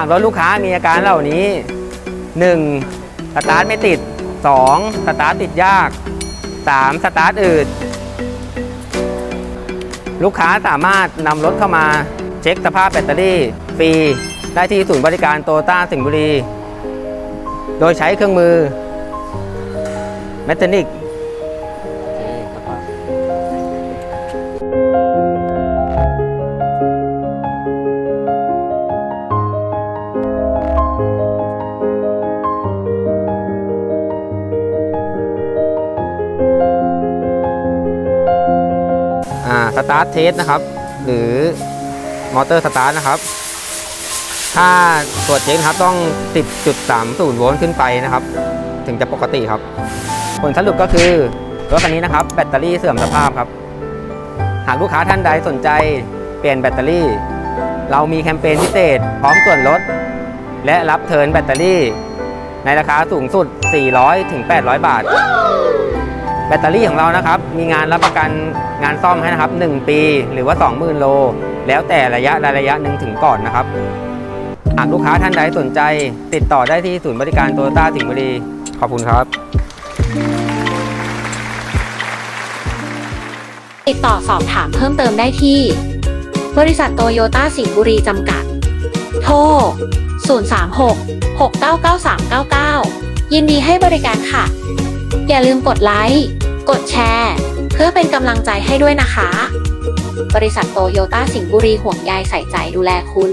ากรถลูกค้ามีอาการเหล่านี้ 1. สตาร์ทไม่ติด 2. สตาร์ทติดยาก 3. สตาร์ทอืดลูกค้าสามารถนำรถเข้ามาเช็คสภาพแบตเตอรี่ฟรีได้ที่ศูนย์บริการโตต้าสิงห์บุรี โดยใช้เครื่องมือ แมชนิก สตาร์ทเทสนะครับ หรือมอเตอร์สตาร์ทนะครับ ถ้าตรวจเช็คครับต้อง 10.30 โวลต์ขึ้นไปนะครับ ถึงจะปกติครับ ผลสรุปก็คือรถคันนี้นะครับ แบตเตอรี่เสื่อมสภาพครับ หากลูกค้าท่านใดสนใจเปลี่ยนแบตเตอรี่ เรามีแคมเปญพิเศษ พร้อมส่วนลด และรับเทิร์นแบตเตอรี่ ในราคาสูงสุด 400ถึง800 บาท แบตเตอรี่ของเรานะครับ มีงานรับประกันงานซ่อมให้นะครับ 1 ปีหรือว่า 20,000 โล แล้วแต่ระยะใดระยะหนึ่งถึงก่อนนะครับ หากลูกค้าท่านใดสนใจ ติดต่อได้ที่ศูนย์บริการโตโยต้าสิงห์บุรี ขอบคุณครับ ติดต่อสอบถามเพิ่มเติมได้ที่ บริษัทโตโยต้าสิงห์บุรีจำกัด โทร 036 699 399 ยินดีให้บริการค่ะ อย่าลืมกดไลค์ กดแชร์ เพื่อเป็นกำลังใจให้ด้วยนะคะ บริษัทโตโยต้าสิงห์บุรีห่วงใยใส่ใจดูแลคุณ